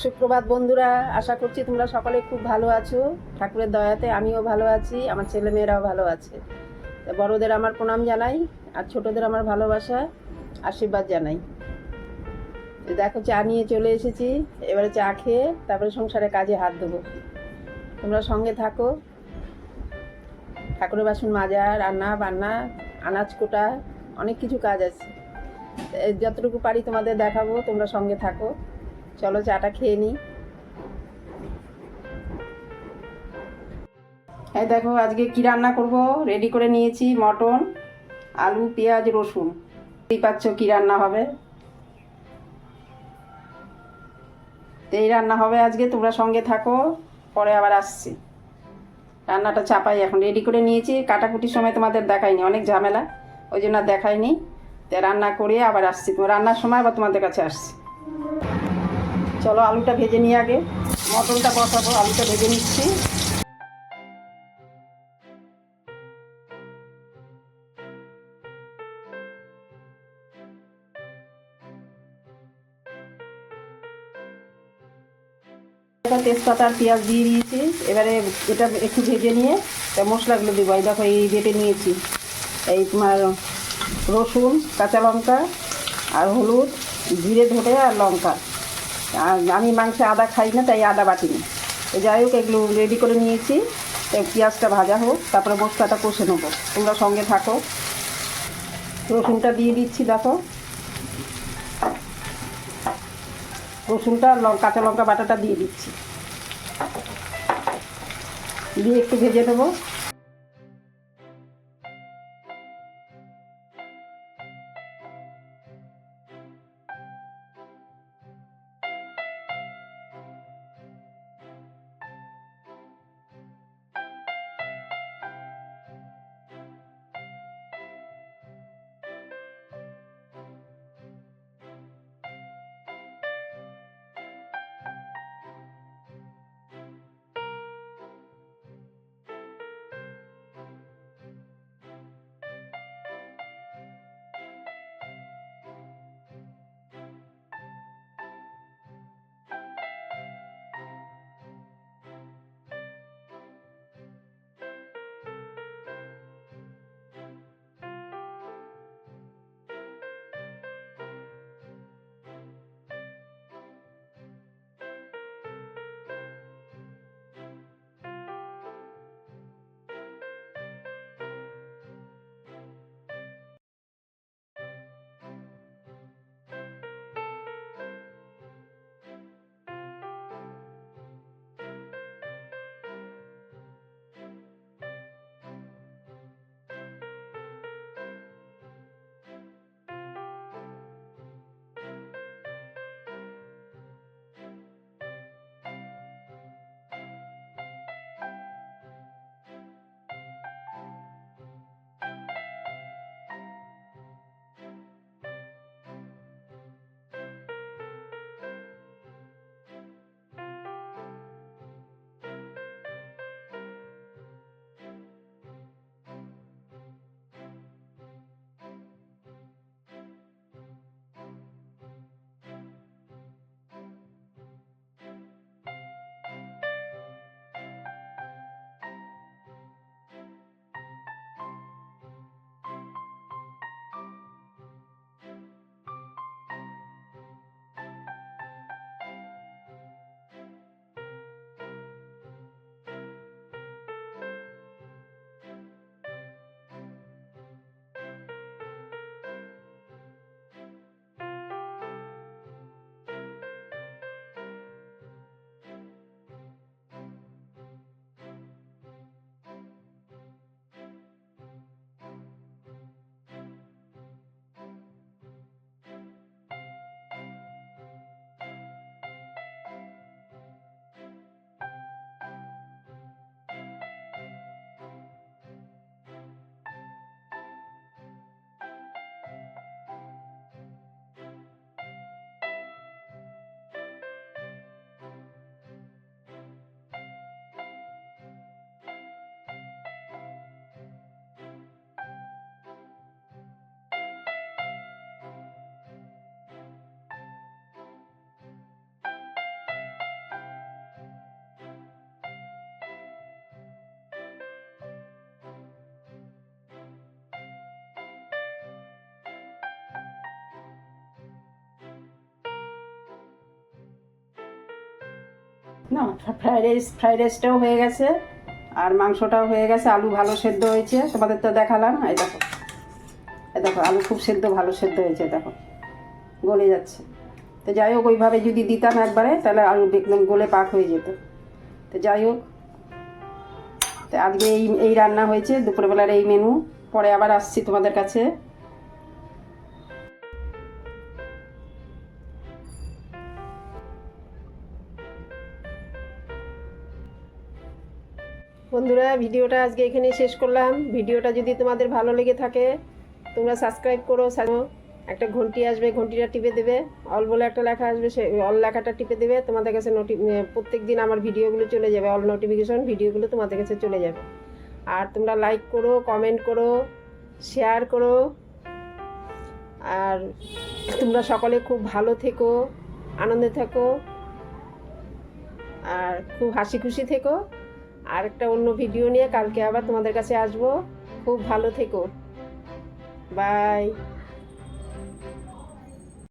সুপ্রভাত বন্ধুরা, আশা করছি তোমরা সকলে খুব ভালো আছো। ঠাকুরের দয়াতে আমিও ভালো আছি, আমার ছেলে মেয়েরাও ভালো আছে। বড়দের আমার প্রণাম জানাই, আর ছোটদের আমার ভালোবাসা, আশীর্বাদ জানাই। দেখো, চা নিয়ে চলে এসেছি, এবারে চা খেয়ে তারপরে সংসারে কাজে হাত দেবো। তোমরা সঙ্গে থাকো। ঠাকুরের বাসন মাজা, রান্না, বান্না, আনাজ কোটা, অনেক কিছু কাজ আছে। যতটুকু পারি তোমাদের দেখাবো, তোমরা সঙ্গে থাকো। চলো চাটা খেয়ে নিই। এই দেখো, আজকে কি রান্না করব? রেডি করে নিয়েছি মটন, আলু, পেঁয়াজ, রসুন। বুঝতেই পাচ্ছ কি রান্না হবে। এই রান্না হবে আজকে, তোমরা সঙ্গে থাকো, পরে আবার আসছি। রান্নাটা চাপাই এখন। রেডি করে নিয়েছি, কাটাকুটির সময় তোমাদের দেখাইনি, অনেক ঝামেলা, ওই জন্য দেখাইনি। রান্না করে আবার আসছি। রান্নার সময় আবার তোমাদের কাছে আসছি। চলো আলুটা ভেজে নিই আগে। মটনটা বসাবো আলুটা ভেজে নিচ্ছি। তেজপাতা আর পেঁয়াজ দিয়ে দিয়েছি। এবারে এটা একটু ভেজে নিয়ে তা মশলাগুলো দেবো। এই দেখো, এই বেটে নিয়েছি। এই তোমার রসুন, কাঁচা লঙ্কা আর হলুদ, জিরে ধরে আর লঙ্কা। আমি মাংসে আদা খাই না, তাই আদা বাটিনি। যাই হোক, এগুলো রেডি করে নিয়েছি। পেঁয়াজটা ভাজা হোক, তারপরে মশলাটা কষে নেব। তোমরা সঙ্গে থাকো। রসুনটা দিয়ে দিচ্ছি, দেখো। রসুনটা কাঁচা লঙ্কা বাটাটা দিয়ে দিচ্ছি। দিয়ে একটু ভেজে নেব। না ফ্রাইড রাইস ফ্রাইড রাইসটাও হয়ে গেছে, আর মাংসটাও হয়ে গেছে, আলু ভালো সেদ্ধ হয়েছে, তোমাদের তো দেখালাম, এই দেখো এই দেখো, আলু খুব সেদ্ধ, ভালো সেদ্ধ হয়েছে, দেখো, গলে যাচ্ছে। তো যাই হোক, ওইভাবে যদি দিতাম একবারে, তাহলে আলু একদম গলে পাক হয়ে যেত। তো যাই হোক, তো আজকে এই এই রান্না হয়েছে, দুপুরবেলার এই মেনু পরে আবার আসছি তোমাদের কাছে। বন্ধুরা, ভিডিওটা আজকে এখানে শেষ করলাম। ভিডিওটা যদি তোমাদের ভালো লেগে থাকে, তোমরা সাবস্ক্রাইব করো একটা ঘন্টি আসবে, ঘন্টিটা টিপে দেবে। অল বলে একটা লেখা আসবে, সে অল লেখাটা টিপে দেবে। তোমাদের কাছে নোটি প্রত্যেক দিন আমার ভিডিওগুলো চলে যাবে। অল নোটিফিকেশন ভিডিওগুলো তোমাদের কাছে চলে যাবে। আর তোমরা লাইক করো কমেন্ট করো শেয়ার করো। আর তোমরা সকলে খুব ভালো থেকো, আনন্দে থেকো। আর খুব হাসি খুশি থেকো। আর একটা অন্য ভিডিও নিয়ে কালকে আবার তোমাদের কাছে আসব। খুব ভালো থেকো। বাই।